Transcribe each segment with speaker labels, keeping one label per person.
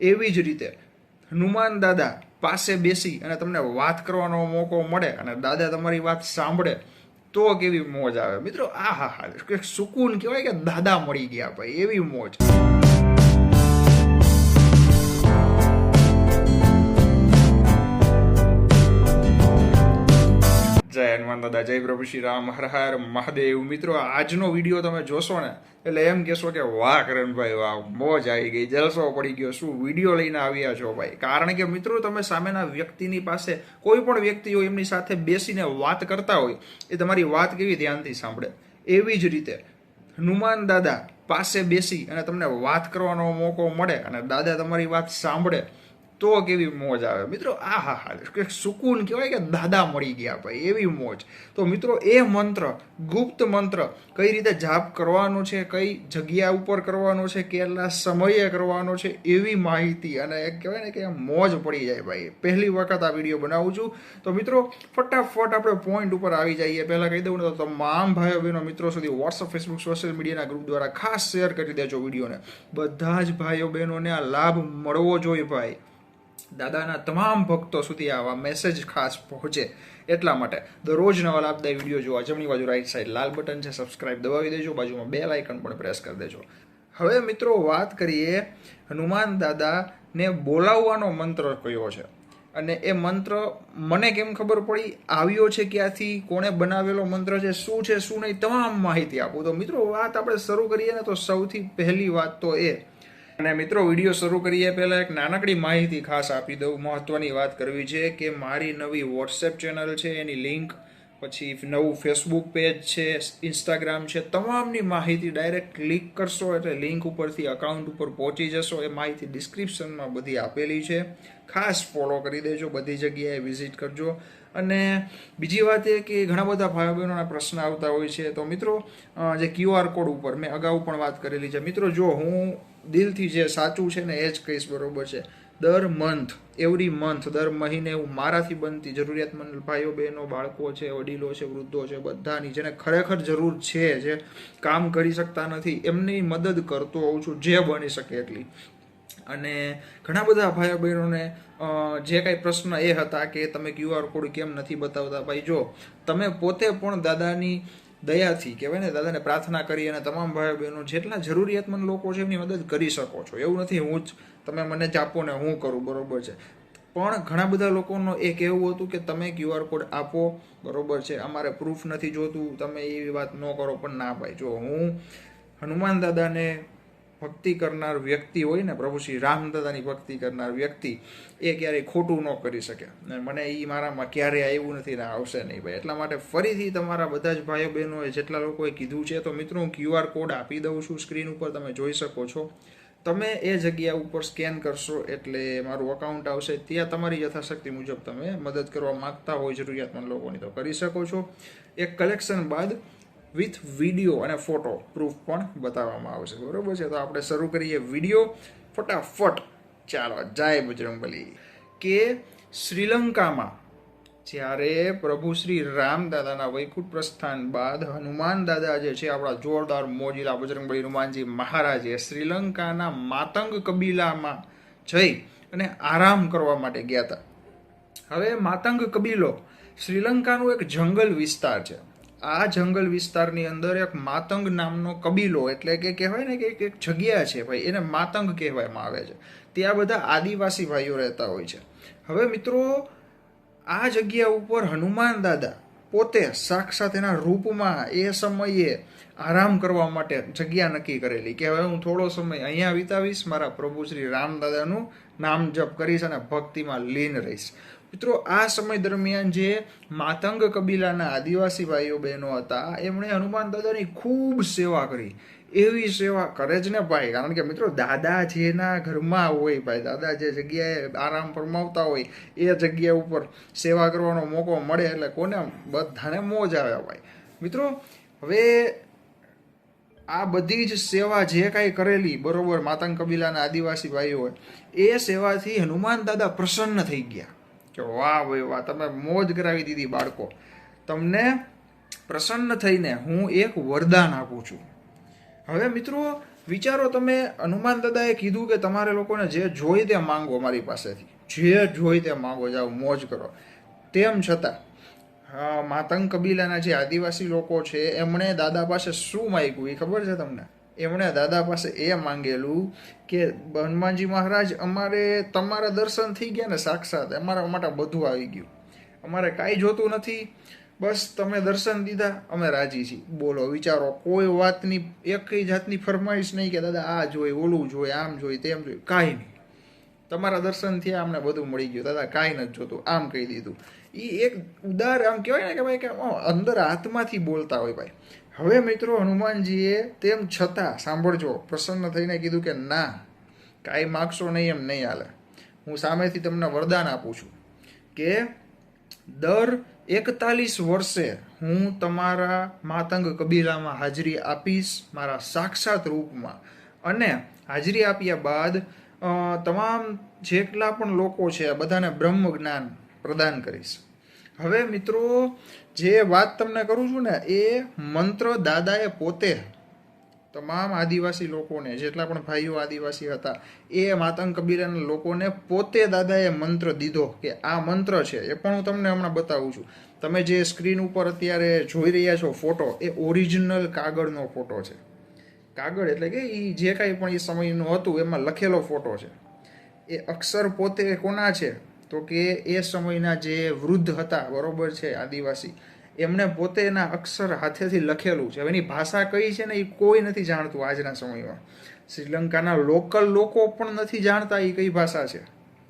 Speaker 1: એવી જ રીતે હનુમાન દાદા પાસે બેસી અને તમને વાત કરવાનો મોકો મળે અને દાદા તમારી વાત સાંભળે, તો કેવી મોજ આવે. મિત્રો આ હા હા સુકૂન કહેવાય કે દાદા મળી ગયા ભાઈ, એવી મોજ. જય હનુમાન દાદા, જય પ્રભુ શ્રી રામ, હર હર મહાદેવ. મિત્રો, આજનો વીડિયો તમે જોશો ને, એટલે એમ કહેશો કે વાહ કરણભાઈ, વાહ, મોજ આવી ગઈ, જલસો પડી ગયો. શું વીડિયો લઈને આવ્યા છો ભાઈ? કારણ કે મિત્રો, તમે સામેના વ્યક્તિની પાસે કોઈ પણ વ્યક્તિ હોય એમની સાથે બેસીને વાત કરતા હોય, એ તમારી વાત કેવી ધ્યાનથી સાંભળે? એવી જ રીતે, હનુમાન દાદા પાસે બેસી અને તમને વાત કરવાનો મોકો મળે અને દાદા તમારી વાત સાંભળે તો કેવી મોજ આવે? મિત્રો, આ હા હા સુકૂન કહેવાય કે દાદા મળી ગયા ભાઈ, એવી મોજ. તો મિત્રો, એ મંત્ર, ગુપ્ત મંત્ર, કઈ રીતે જાપ કરવાનો છે, કઈ જગ્યા ઉપર કરવાનો છે, કેટલા સમયે કરવાનો છે, એવી માહિતી અને એક કહેવાય ને કે મોજ પડી જાય ભાઈ. પહેલી વખત આ વીડિયો બનાવું છું. તો મિત્રો, ફટાફટ આપણે પોઈન્ટ ઉપર આવી જઈએ. પહેલાં કહી દઉં ને તો તમામ ભાઈઓ, બહેનો, મિત્રો સુધી વોટ્સઅપ ફેસબુક સોશિયલ મીડિયાના ગ્રુપ દ્વારા ખાસ શેર કરી દેજો વિડીયોને. બધા જ ભાઈઓ, બહેનોને આ લાભ મળવો જોઈએ ભાઈ. દાદાના તમામ ભક્તો સુધી આવા મેસેજ ખાસ પહોંચે એટલા માટે દરરોજ નવા લાભદાયી વીડિયો જોવા જમણી બાજુ રાઈટ સાઈડ લાલ બટન છે સબસ્ક્રાઇબ દબાવી દેજો, બાજુમાં બે લાઇકન પણ પ્રેસ કરી દેજો. હવે મિત્રો વાત કરીએ હનુમાન દાદાને બોલાવવાનો મંત્ર કયો છે? અને એ મંત્ર મને કેમ ખબર પડી? આવ્યો છે ક્યાંથી? કોણે બનાવેલો મંત્ર છે? શું છે? શું નહીં? તમામ માહિતી આપું. તો મિત્રો વાત આપણે શરૂ કરીએ ને તો સૌથી પહેલી વાત તો એ અને મિત્રો, વીડિયો શરૂ કરીએ પહેલાં એક નાનકડી માહિતી ખાસ આપી દઉં. મહત્ત્વની વાત કરવી છે કે મારી નવી વોટ્સએપ ચેનલ છે, એની લિંક પછી નવું ફેસબુક પેજ છે ઇન્સ્ટાગ્રામ છે, તમામની માહિતી ડાયરેક્ટ ક્લિક કરશો એટલે લિંક ઉપરથી અકાઉન્ટ ઉપર પહોંચી જશો. એ માહિતી ડિસ્ક્રિપ્શનમાં બધી આપેલી છે. ખાસ ફોલો કરી દેજો, બધી જગ્યાએ વિઝિટ કરજો. અને બીજી વાત એ કે ઘણા બધા ભાઈઓ બહેનોના પ્રશ્ન આવતા હોય છે. તો મિત્રો જે ક્યુઆર કોડ ઉપર મેં અગાઉ પણ વાત કરેલી છે. મિત્રો, જો હું દિલથી જે સાચું છે ને એ જ કહીશ બરોબર છે. દર મંથ એવરી મંથ દર મહિને હું મારાથી બનતી જરૂરિયાતમંદ ભાઈઓ, બહેનો, બાળકો છે, વડીલો છે, વૃદ્ધો છે, બધાની જેને ખરેખર જરૂર છે, જે કામ કરી શકતા નથી, એમની મદદ કરતો હોઉં છું, જે બની શકે એટલી. અને ઘણા બધા ભાઈઓ બહેનોને જે કાંઈ પ્રશ્ન એ હતા કે તમે ક્યુઆર કોડ કેમ નથી બતાવતા? ભાઈ જો, તમે પોતે પણ દાદાની દયાથી કહેવાય ને, દાદાને પ્રાર્થના કરી અને તમામ ભાઈ બહેનો જેટલા જરૂરિયાતમંદ લોકો છે એમની મદદ કરી શકો છો. એવું નથી, હું જ, તમે મને જ આપો ને હું કરું, બરોબર છે. પણ ઘણા બધા લોકોનો એ કહેવું હતું કે તમે ક્યુઆર કોડ આપો, બરોબર છે. અમારે પ્રૂફ નથી જોતું, તમે એવી વાત ન કરો, પણ ના ભાઈ. જો હું હનુમાન દાદાને ભક્તિ કરનાર વ્યક્તિ હોય ને પ્રભુ શ્રી રામદાદાની ભક્તિ કરનાર વ્યક્તિ, એ ક્યારેય ખોટું ન કરી શકે. અને મને એ મારામાં ક્યારેય આવ્યું નથી ને આવશે નહીં ભાઈ. એટલા માટે ફરીથી તમારા બધા જ ભાઈઓ બહેનોએ જેટલા લોકોએ કીધું છે, તો મિત્રો હું ક્યુઆર કોડ આપી દઉં છું સ્ક્રીન ઉપર, તમે જોઈ શકો છો. તમે એ જગ્યા ઉપર સ્કેન કરશો એટલે મારું અકાઉન્ટ આવશે. ત્યાં તમારી યથાશક્તિ મુજબ તમે મદદ કરવા માંગતા હોય જરૂરિયાતમંદ લોકોની તો કરી શકો છો. એક કલેક્શન બાદ વિથ વીડિયો અને ફોટો પ્રૂફ પણ બતાવવામાં આવશે બરાબર છે? તો આપણે શરૂ કરીએ વીડિયો. ફટાફટ ચાલો, જય બજરંગબલી. કે શ્રીલંકામાં જ્યારે પ્રભુ શ્રી રામ દાદાના વૈકુંઠ પ્રસ્થાન બાદ હનુમાન દાદા જે છે, આપણા જોરદાર મોજીલા બજરંગબલી હનુમાનજી મહારાજે શ્રીલંકાના માતંગ કબીલામાં જઈ અને આરામ કરવા માટે ગયા હતા. હવે માતંગ કબીલો, શ્રીલંકાનું એક જંગલ વિસ્તાર છે. આ જંગલ વિસ્તારની અંદર એક માતંગ નામનો કબીલો, એટલે કે કહેવાય ને કે એક- જગ્યા છે ભાઈ, એને માતંગ કહેવામાં આવે છે. ત્યાં બધા આદિવાસી ભાઈઓ રહેતા હોય છે. હવે મિત્રો, આ જગ્યા ઉપર હનુમાન દાદા પોતે સાક્ષાત એના રૂપમાં એ સમયે આરામ કરવા માટે જગ્યા નક્કી કરેલી. કે હવે હું થોડો સમય અહીંયા વિતાવીશ, મારા પ્રભુ શ્રી રામદાદાનું નામ જપ કરીશ અને ભક્તિમાં લીન રહીશ. મિત્રો, આ સમય દરમિયાન જે માતંગ કબીલાના આદિવાસી ભાઈઓ બહેનો હતા, એમણે હનુમાન દાદાની ખૂબ સેવા કરી. એવી સેવા કરે જ ને ભાઈ. કારણ કે મિત્રો, દાદા જેના ઘરમાં હોય ભાઈ, દાદા જે જગ્યાએ આરામ ફરમાવતા હોય, એ જગ્યા ઉપર સેવા કરવાનો મોકો મળે એટલે કોને બધાને મોજ આવે ભાઈ. મિત્રો, હવે આ બધી જ સેવા જે કાંઈ કરેલી બરોબર માતંગ કબીલાના આદિવાસી ભાઈઓએ, એ સેવાથી હનુમાન દાદા પ્રસન્ન થઈ ગયા. કે વાહ ભાઈ વાહ, તમે મોજ કરાવી દીધી બાળકો. તમને પ્રસન્ન થઈને હું એક વરદાન આપું છું. હવે મિત્રો, વિચારો તમે, હનુમાન દાદાએ કીધું કે તમારે લોકોને જે જોઈ તે માંગો મારી પાસેથી. જે જોઈ તે માંગો, જાઓ, મોજ કરો. તેમ છતાં માતંગ કબીલાના જે આદિવાસી લોકો છે, એમણે દાદા પાસે શું માગ્યું એ ખબર છે તમને? એમણે દાદા પાસે એ માંગેલું કે હનુમાનજી મહારાજ, અમારે તમારા દર્શન થઈ ગયા ને સાક્ષાત અમારા માટે બધું આવી ગયું. અમારે કાંઈ જોતું નથી. બસ તમે દર્શન દીધા, અમે રાજી છીએ. બોલો, વિચારો, કોઈ વાતની એકઈ જાતની ફરમાઈશ નહીં કે દાદા આ જોઈ, ઓલું જોઈ, આમ જોઈ, તેમ જોઈ, કાંઈ નહીં. તમારા દર્શન થયા, અમને બધું મળી ગયું. દાદા કાંઈ નથી જોતું, આમ કહી દીધું. એ એક ઉદાર આમ કહેવાય ને કે ભાઈ કે અંદર આત્માથી બોલતા હોય ભાઈ. હવે મિત્રો હનુમાનજીએ તેમ છતાં સાંભળજો, પ્રસન્ન થઈને કીધું કે ના, કાંઈ માગશો નહીં એમ નહીં હાલે. હું સામેથી તમને વરદાન આપું છું કે દર એકતાલીસ વર્ષે હું તમારા માતંગ કબીલામાં હાજરી આપીશ મારા સાક્ષાત રૂપમાં. અને હાજરી આપ્યા બાદ તમામ જેટલા પણ લોકો છે બધાને બ્રહ્મ જ્ઞાન પ્રદાન કરીશ. હવે મિત્રો જે વાત તમને કરું છું ને, એ મંત્ર દાદાએ પોતે તમામ આદિવાસી લોકોને, જેટલા પણ ભાઈઓ આદિવાસી હતા, એ માતંગ કબીરાના લોકોને પોતે દાદાએ મંત્ર દીધો કે આ મંત્ર છે. એ પણ હું તમને હમણાં બતાવું છું. તમે જે સ્ક્રીન ઉપર અત્યારે જોઈ રહ્યા છો ફોટો, એ ઓરિજિનલ કાગળનો ફોટો છે. કાગળ એટલે કે એ જે કાંઈ પણ એ સમયનું હતું, એમાં લખેલો ફોટો છે. એ અક્ષર પોતે કોના છે? તો કે એ સમયના જે વૃદ્ધ હતા, બરોબર છે, આદિવાસી એમણે પોતે એના અક્ષર હાથેથી લખેલું છે. હવે એની ભાષા કઈ છે ને એ કોઈ નથી જાણતું આજના સમયમાં. શ્રીલંકાના લોકલ લોકો પણ નથી જાણતા એ કઈ ભાષા છે.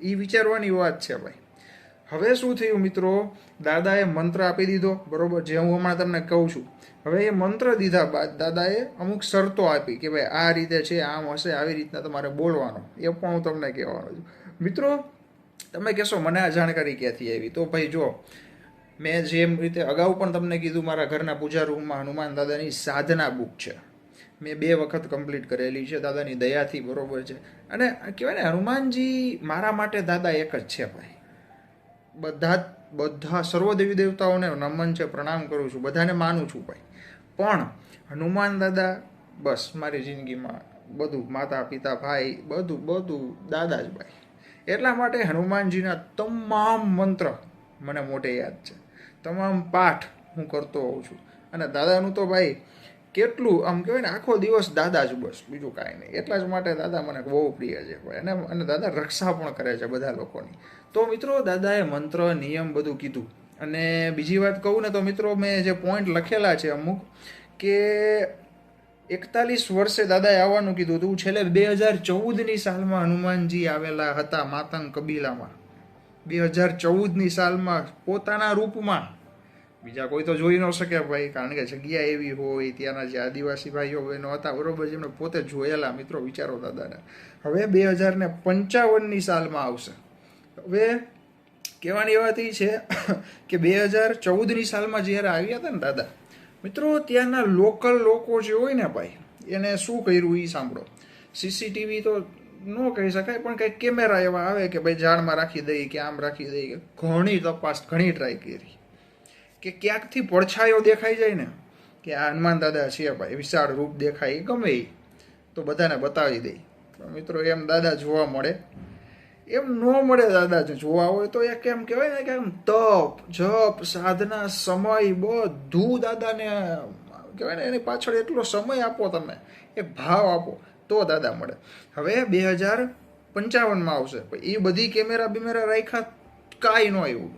Speaker 1: એ વિચારવાની વાત છે ભાઈ. હવે શું થયું મિત્રો? દાદાએ મંત્ર આપી દીધો. બરોબર? જે હું હમણાં તમને કહું છું. હવે એ મંત્ર દીધા બાદ દાદાએ અમુક શરતો આપી કે ભાઈ આ રીતે છે, આમ હશે, આવી રીતના તમારે બોલવાનો. એ પણ હું તમને કહેવાનો છું. મિત્રો, તમે કહેશો, મને આ જાણકારી ક્યાંથી આવી? તો ભાઈ જો મેં જેમ રીતે અગાઉ પણ તમને કીધું, મારા ઘરના પૂજા રૂમમાં હનુમાન દાદાની સાધના બુક છે. મેં બે વખત કમ્પ્લીટ કરેલી છે, દાદાની દયાથી બરોબર છે. અને કહેવાય ને, હનુમાનજી મારા માટે દાદા એક જ છે ભાઈ. બધા બધા સર્વ દેવી દેવતાઓને નમન છે, પ્રણામ કરું છું, બધાને માનું છું ભાઈ. પણ હનુમાન દાદા, બસ મારી જિંદગીમાં બધું, માતા, પિતા, ભાઈ, બધું બધું દાદા જ ભાઈ. એટલા માટે હનુમાનજીના તમામ મંત્ર મને મોટે યાદ છે. તમામ પાઠ હું કરતો હોઉં છું. અને દાદાનું તો ભાઈ કેટલું, આમ કહેવાય ને, આખો દિવસ દાદા જ બસ, બીજું કાંઈ નહીં. એટલા જ માટે દાદા મને બહુ પ્રિય છે ભાઈ. અને અને દાદા રક્ષા પણ કરે છે બધા લોકોની. તો મિત્રો, દાદાએ મંત્ર, નિયમ બધું કીધું. અને બીજી વાત કહું ને તો મિત્રો, મેં જે પોઈન્ટ લખેલા છે અમુક, કે એકતાલીસ વર્ષે દાદાએ આવવાનું કીધું હતું. છેલ્લે બે હજાર ચૌદની સાલમાં હનુમાનજી આવેલા હતા માતંગ કબીલામાં. બે હજાર ચૌદની સાલમાં પોતાના રૂપમાં, બીજા કોઈ તો જોઈ ન શકે ભાઈ, કારણ કે જગ્યા એવી હોય, ત્યાંના જે આદિવાસી ભાઈઓ બહેનો હતા, બરોબર જેમણે પોતે જોયેલા મિત્રો વિચારો દાદાને. હવે બે હજાર ને પંચાવનની સાલમાં આવશે. હવે કહેવાની વાત એ છે કે બે હજાર ચૌદની સાલમાં જ્યારે આવ્યા હતા ને દાદા, મિત્રો ત્યાંના લોકલ લોકો જે હોય ને ભાઈ, એને શું કર્યું એ સાંભળો. સીસીટીવી તો ન કહી શકાય, પણ કંઈક કેમેરા એવા આવે કે ભાઈ ઝાડમાં રાખી દઈએ કે આમ રાખી દઈએ ઘણી તપાસ, ઘણી ટ્રાય કરી. કે ક્યાંકથી પડછાયો દેખાઈ જાય ને, કે આ હનુમાન દાદા છે ભાઈ, વિશાળ રૂપ દેખાય ગમે એ તો બધાને બતાવી દે. પણ મિત્રો, એમ દાદા જોવા મળે. એમ ન મળે દાદા જોવા હોય તો એ કેમ કહેવાય ને કે આમ તપ, જપ, સાધના, સમય, બધું દાદાને કહેવાય ને, એની પાછળ એટલો સમય આપો તમે એ ભાવ આપો. તો દાદા મળે. હવે બે હજાર પંચાવનમાં આવશે. એ બધી કેમેરા બિમેરા રાખ્યા કાંઈ ન આવ્યું.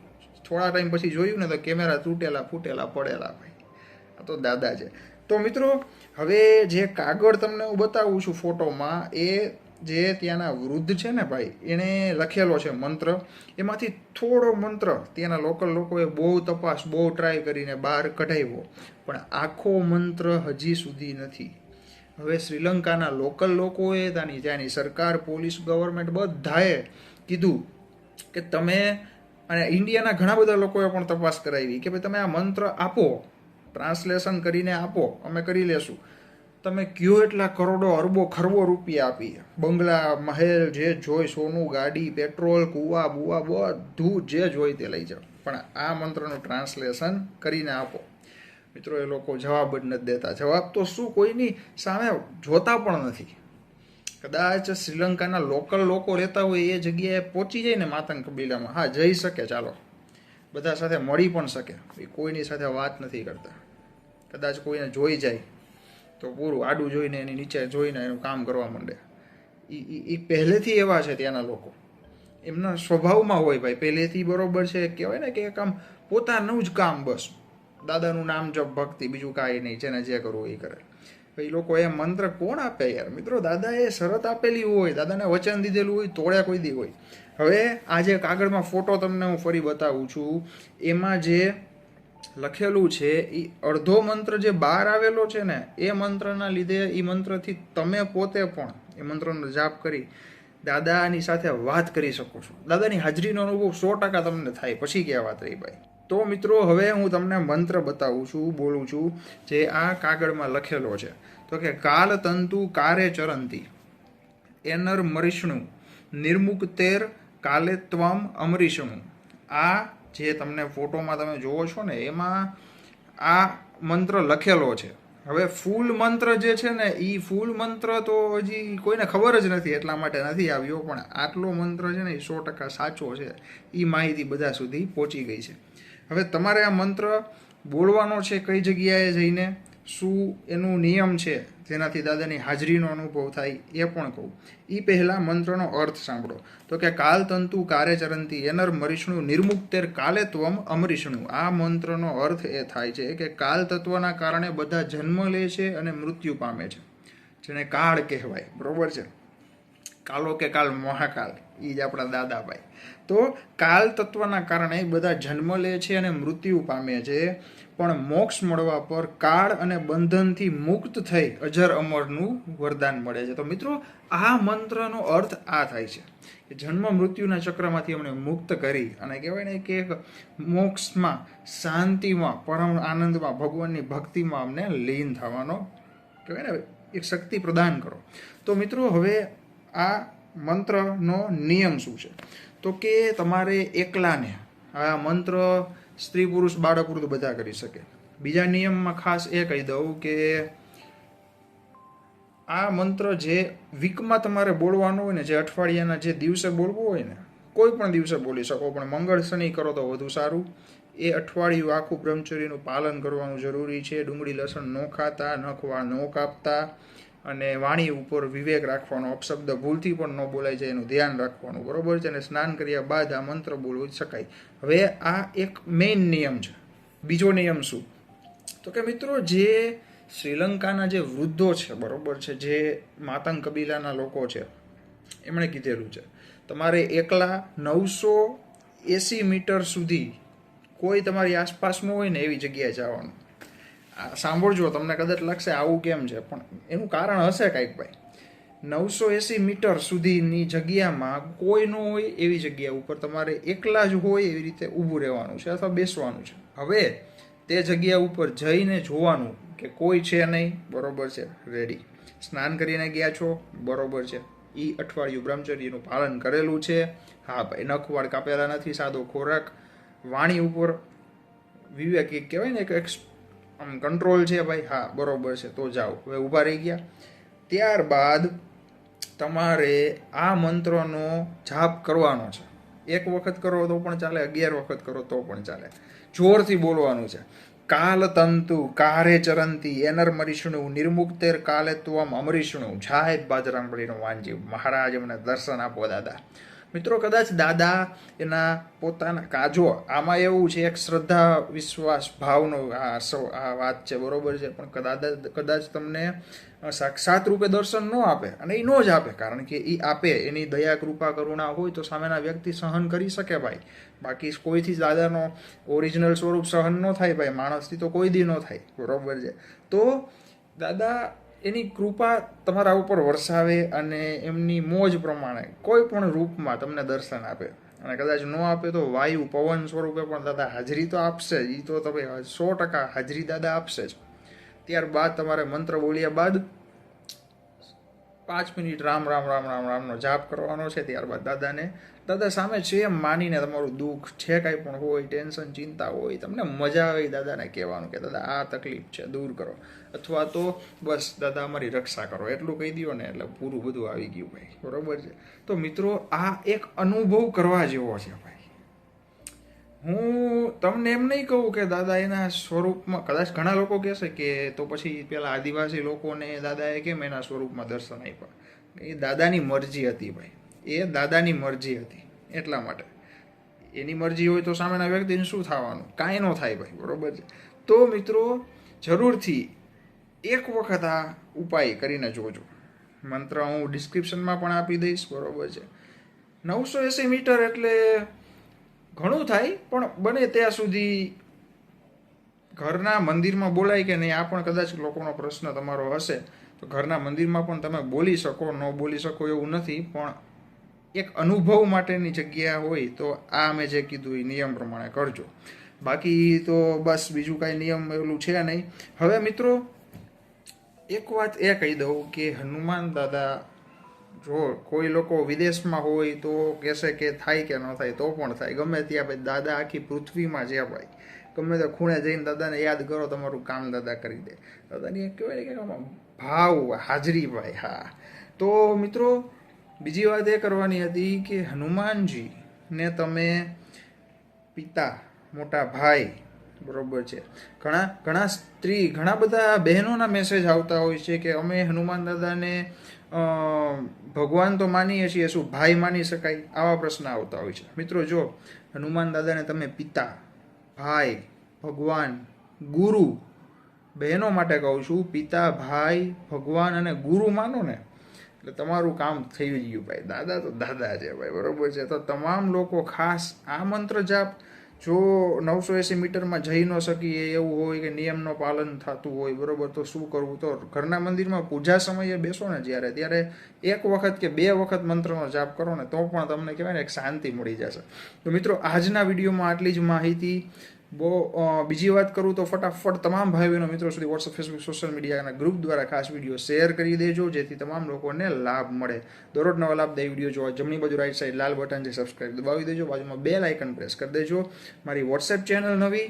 Speaker 1: થોડા ટાઈમ પછી જોયું ને તો કેમેરા તૂટેલા, ફૂટેલા, પડેલા ભાઈ. આ તો દાદા છે. તો મિત્રો, હવે જે કાગળ તમને હું બતાવું છું ફોટોમાં, એ જે ત્યાંના વૃદ્ધ છે ને ભાઈ એણે લખેલો છે મંત્ર. એમાંથી થોડો મંત્ર ત્યાંના લોકલ લોકોએ બહુ તપાસ, બહુ ટ્રાય કરીને બહાર કઢાવ્યો. પણ આખો મંત્ર હજી સુધી નથી. હવે શ્રીલંકાના લોકલ લોકોએ ત્યાંની ત્યાંની સરકાર, પોલીસ ગવર્મેન્ટ બધાએ કીધું કે તમે અને ઇન્ડિયાના ઘણા બધા લોકોએ પણ તપાસ કરાવી કે ભાઈ તમે આ મંત્ર આપો, ટ્રાન્સલેશન કરીને આપો, અમે કરી લેશું. તમે કયો એટલા કરોડો, અરબો, ખરબો રૂપિયા આપી? બંગલા, મહેલ, જે જોઈ સોનું, ગાડી, પેટ્રોલ, કૂવા, બુવા, બધું જે જોઈ તે લઈ જાઓ. પણ આ મંત્રનું ટ્રાન્સલેશન કરીને આપો. મિત્રો, એ લોકો જવાબ જ નથી દેતા. જવાબ તો શું? કોઈની સામે જોતા પણ નથી. કદાચ શ્રીલંકાના લોકલ લોકો રહેતા હોય, એ જગ્યાએ પહોંચી જાય ને માતંગ કબીલામાં. હા, જઈ શકે, ચાલો. બધા સાથે મળી પણ શકે. એ કોઈની સાથે વાત નથી કરતા. કદાચ કોઈને જોઈ જાય, તો પૂરું આડું જોઈને એની નીચે જોઈને એનું કામ કરવા માંડે. એ પહેલેથી એવા છે ત્યાંના લોકો. એમના સ્વભાવમાં હોય ભાઈ. પહેલેથી બરોબર છે. કહેવાય ને કે કામ પોતાનું જ કામ બસ. દાદાનું નામ જપ ભક્તિ, બીજું કાંઈ નહીં, જેને જે કરવું એ કરે. એ લોકો એ મંત્ર કોણ આપે યાર? મિત્રો, દાદાએ શરત આપેલી હોય, દાદાને વચન દીધેલું હોય, તોડ્યા કોઈ દી હોય. હવે આ જે કાગળમાં ફોટો તમને હું ફરી બતાવું છું, એમાં જે લખેલું છે, એ અડધો મંત્ર જે બહાર આવેલો છે ને, એ મંત્રના લીધે એ મંત્રથી તમે પોતે પણ, એ મંત્રનો જાપ કરી દાદાની સાથે વાત કરી શકો છો. દાદાની હાજરીનો અનુભવ સો ટકા તમને થાય. પછી ક્યાં વાત રહી ભાઈ? તો મિત્રો, હવે હું તમને મંત્ર બતાવું છું, બોલું છું, જે આ કાગળમાં લખેલો છે. તો કે કાલ તંતુ કારે ચરંતી, એનર મરિષ્ણુ, નિર્મુક્તેર કાલે ત્વમ અમરીષ્ણુ આ જે તમને ફોટોમાં તમે જોવો છો ને, એમાં આ મંત્ર લખેલો છે. હવે ફૂલ મંત્ર જે છે ને એ ફૂલ મંત્ર તો હજી કોઈને ખબર જ નથી, એટલા માટે નથી આવ્યો, પણ આટલો મંત્ર છે ને એ સો ટકા સાચો છે. એ માહિતી બધા સુધી પહોંચી ગઈ છે. હવે તમારે આ મંત્ર બોલવાનો છે કઈ જગ્યાએ જઈને? શું એનું નિયમ છે? જેનાથી દાદાની હાજરીનો અનુભવ થાય એ પણ કહું. એ પહેલાં મંત્રનો અર્થ સાંભળો. તો કે કાલ તંતુ કારે ચરંતી, એનર મરીષ્ણુ નિર્મુક્તેર કાલે ત્વમ અમરીષ્ણુ આ મંત્રનો અર્થ એ થાય છે કે કાલ તત્વના કારણે બધા જન્મ લે છે અને મૃત્યુ પામે છે. જેને કાળ કહેવાય. બરોબર છે? કાલો કે કાલ મહાકાલ એ જ આપણા દાદાભાઈ. તો કાલ તત્વના કારણે બધા જન્મ લે છે અને મૃત્યુ પામે છે. પણ મોક્ષ મળવા પર કાળ અને બંધનથી મુક્ત થઈ અજર અમરનું વરદાન મળે છે. તો મિત્રો, આ મંત્રનો અર્થ આ થાય છે કે જન્મ મૃત્યુના ચક્રમાંથી અમને મુક્ત કરી અને કહેવાય ને કે મોક્ષમાં, શાંતિમાં, પરમ આનંદમાં, ભગવાનની ભક્તિમાં અમને લીન થવાનો કહેવાય ને, એક શક્તિ પ્રદાન કરો. તો મિત્રો, હવે આ મંત્રનો નિયમ શું છે? તો કે તમારે એકલાને આ મંત્ર સ્ત્રી પુરુષ બાળક વૃદ્ધ બધા કરી શકે. બીજા નિયમમાં ખાસ એ કહી દઉં કે આ મંત્ર જે વીકમાં તમારે બોલવાનો હોય ને, જે અઠવાડિયાના જે દિવસે બોલવું હોય ને, કોઈ પણ દિવસે બોલી શકો, પણ મંગળ શનિ કરો તો વધુ સારું. એ અઠવાડિયું આખું બ્રહ્મચર્યનું પાલન કરવાનું જરૂરી છે. ડુંગળી લસણ ન ખાતા, નખવા ન કાપતા. અને વાણી ઉપર વિવેક રાખવાનો, અપશબ્દ ભૂલથી પણ ન બોલાય છે એનું ધ્યાન રાખવાનું, બરોબર છે? અને સ્નાન કર્યા બાદ આ મંત્ર બોલવું શકાય. હવે આ એક મેઇન નિયમ છે. બીજો નિયમ શું? તો કે મિત્રો, જે શ્રીલંકાના જે વૃદ્ધો છે, બરોબર છે, જે માતંગ કબીલાના લોકો છે, એમણે કીધેલું છે, તમારે એકલા નવસો એંસી મીટર સુધી કોઈ તમારી આસપાસ હોય ને એવી જગ્યાએ જવાનું. સાંભળજો, તમને કદાચ લાગશે આવું કેમ છે, પણ એનું કારણ હશે કાંઈક ભાઈ. નવસો એંસી મીટર સુધીની જગ્યામાં કોઈ ન હોય એવી જગ્યા ઉપર તમારે એકલા જ હોય એવી રીતે ઊભું રહેવાનું છે અથવા બેસવાનું છે. હવે તે જગ્યા ઉપર જઈને જોવાનું કે કોઈ છે નહીં, બરોબર છે રેડી સ્નાન કરીને ગયા છો, બરોબર છે. એ અઠવાડિયું બ્રહ્મચર્યનું પાલન કરેલું છે. હા ભાઈ નખવાડ કાપેલા નથી, સાદો ખોરાક. વાણી ઉપર વિવેક કહેવાય ને એક આમ કંટ્રોલ છે ભાઈ. હા, બરોબર છે. તો જાઓ. હવે ઊભા રહી ગયા. ત્યારબાદ તમારે આ મંત્રનો જાપ કરવાનો છે. એક વખત કરો તો પણ ચાલે, અગિયાર વખત કરો તો પણ ચાલે. જોરથી બોલવાનું છે. કાલ તંતુ કારે ચરંતી એનર મરીષ્ણુ નિર્મુક્તેર કાલે તુવમ અમરીષ્ણુ. જાય બાજરાંબળીનો વાંજી મહારાજ અમને દર્શન આપો દાદા. મિત્રો કદાચ દાદા એના પોતાના કાજો આમાં એવું છે, એક શ્રદ્ધા, વિશ્વાસ, ભાવનો આ આ વાત છે, બરોબર છે, પણ કદાચ કદાચ તમને સાક્ષાત રૂપે દર્શન ન આપે અને એ ન જ આપે, કારણ કે એ આપે, એની દયા, કૃપા, કરુણા હોય તો સામેના વ્યક્તિ સહન કરી શકે ભાઈ. બાકી કોઈથી દાદાનો ઓરિજિનલ સ્વરૂપ સહન ન થાય ભાઈ, માણસથી તો કોઈ દી ન થાય, બરોબર છે. તો દાદા એની કૃપા તમારા ઉપર વરસાવે અને એમની મોજ પ્રમાણે કોઈ પણ રૂપમાં તમને દર્શન આપે. અને કદાચ ન આપે તો વાયુ પવન સ્વરૂપે પણ દાદા હાજરી તો આપશે જ. એ તો તમે સો ટકા હાજરી દાદા આપશે જ. ત્યારબાદ તમારે મંત્ર બોલ્યા બાદ પાંચ મિનિટ રામ રામ રામ રામ રામનો જાપ કરવાનો છે. ત્યારબાદ દાદાને, દાદા સામે છે એમ માનીને તમારું દુઃખ છે કાંઈ પણ હોય, ટેન્શન, ચિંતા હોય, તમને મજા આવે દાદાને કહેવાનું કે, દાદા, આ તકલીફ છે, દૂર કરો. અથવા તો બસ, દાદા, અમારી રક્ષા કરો. એટલું કહી દો ને, એટલે પૂરું બધું આવી ગયું ભાઈ. બરોબર છે? તો મિત્રો, આ એક અનુભવ કરવા જેવો છે ભાઈ. હું તમને એમ નહીં કહું કે દાદા એના સ્વરૂપમાં, કદાચ ઘણા લોકો કહેશે કે તો પછી પેલા આદિવાસી લોકોને દાદાએ કેમ એના સ્વરૂપમાં દર્શન આપ્યા? એ દાદાની મરજી હતી ભાઈ. એ દાદાની મરજી હતી, એટલા માટે. એની મરજી હોય તો સામેના વ્યક્તિને શું થવાનું? કાંઈ ન થાય ભાઈ, બરોબર છે? તો મિત્રો, જરૂરથી એક વખત આ ઉપાય કરીને જોજો. મંત્ર હું ડિસ્ક્રિપ્શનમાં પણ આપી દઈશ, બરોબર છે. નવસો એંસી મીટર એટલે ઘણું થાય, પણ બને ત્યાં સુધી ઘરના મંદિરમાં બોલાય કે નહીં, આ પણ કદાચ લોકોનો પ્રશ્ન તમારો હશે. તો ઘરના મંદિરમાં પણ તમે બોલી શકો, ન બોલી શકો એવું નથી, પણ એક અનુભવ માટેની જગ્યા હોય તો આ મેં જે કીધું એ નિયમ પ્રમાણે કરજો. બાકી તો બસ બીજું કાંઈ નિયમ એલું છે નહીં. હવે મિત્રો એક વાત એ કહી દઉં કે હનુમાન દાદા જો કોઈ લોકો વિદેશમાં હોય તો કહેશે કે થાય કે ન થાય, તો પણ થાય. ગમે ત્યાં ભાઈ દાદા આખી પૃથ્વીમાં જ્યાં ભાઈ ગમે તો ખૂણે જઈને દાદાને યાદ કરો, તમારું કામ દાદા કરી દે. દાદાની કહેવાય કે ભાવ હાજરી ભાઈ, હા. તો મિત્રો, બીજી વાત એ કરવાની હતી કે હનુમાનજી ને તમે પિતા, મોટા ભાઈ બરોબર છે. ઘણા ઘણા સ્ત્રી, ઘણા બધા બહેનોના મેસેજ આવતા હોય છે કે અમે હનુમાન દાદાને ભગવાન તો માનીએ છીએ, શું ભાઈ માની શકાય? આવા પ્રશ્ન આવતા હોય છે. મિત્રો, જો હનુમાન દાદાને તમે પિતા, ભાઈ, ભગવાન, ગુરુ બહેનો માટે કહું છું, પિતા, ભાઈ, ભગવાન અને ગુરુ માનો ને, એટલે તમારું કામ થઈ ગયું ભાઈ. દાદા તો દાદા છે ભાઈ, બરોબર છે. તો તમામ લોકો ખાસ આ મંત્ર જાપ જો નવસો એંસી મીટરમાં જઈ ન શકીએ એવું હોય કે નિયમનું પાલન થતું હોય, બરોબર, તો શું કરવું? તો ઘરના મંદિરમાં પૂજા સમયે બેસો ને જ્યારે, ત્યારે એક વખત કે બે વખત મંત્રનો જાપ કરો ને તો પણ તમને કહેવાય ને એક શાંતિ મળી જશે. તો મિત્રો, આજના વિડીયોમાં આટલી જ માહિતી. બહુ બીજી વાત કરું તો ફટાફટ તમામ ભાઈ બહેનો મિત્રો સુધી વોટ્સઅપ ફેસબુક સોશિયલ મીડિયાના ગ્રુપ દ્વારા ખાસ વીડિયો શેર કરી દેજો, જેથી તમામ લોકોને લાભ મળે. દરરોજ નવા લાભદાયી વીડિયો જોવા જમણી બાજુ રાઈટ સાઈડ લાલ બટન છે સબસ્ક્રાઈબ દબાવી દેજો, બાજુમાં બે લાઇકન પ્રેસ કરી દેજો. મારી વોટ્સએપ ચેનલ નવી,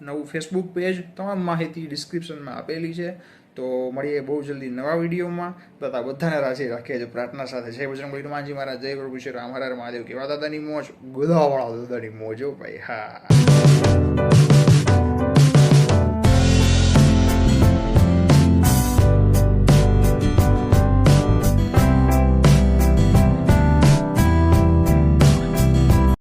Speaker 1: નવું ફેસબુક પેજ તમામ માહિતી ડિસ્ક્રિપ્શનમાં આપેલી છે. તો મળીએ બહુ જલ્દી નવા વિડીયોમાં તથા બધાને રાજી રાખીએ છીએ પ્રાર્થના સાથે. જય બજરંગ હનુમાનજી મહારાજ, જય પ્રભુ શ્રી રામ, હર મહાદેવ. કેવા દાદાની મોજ? ગોદાવાળા દાદાની મોજો ભાઈ, હા. Bye.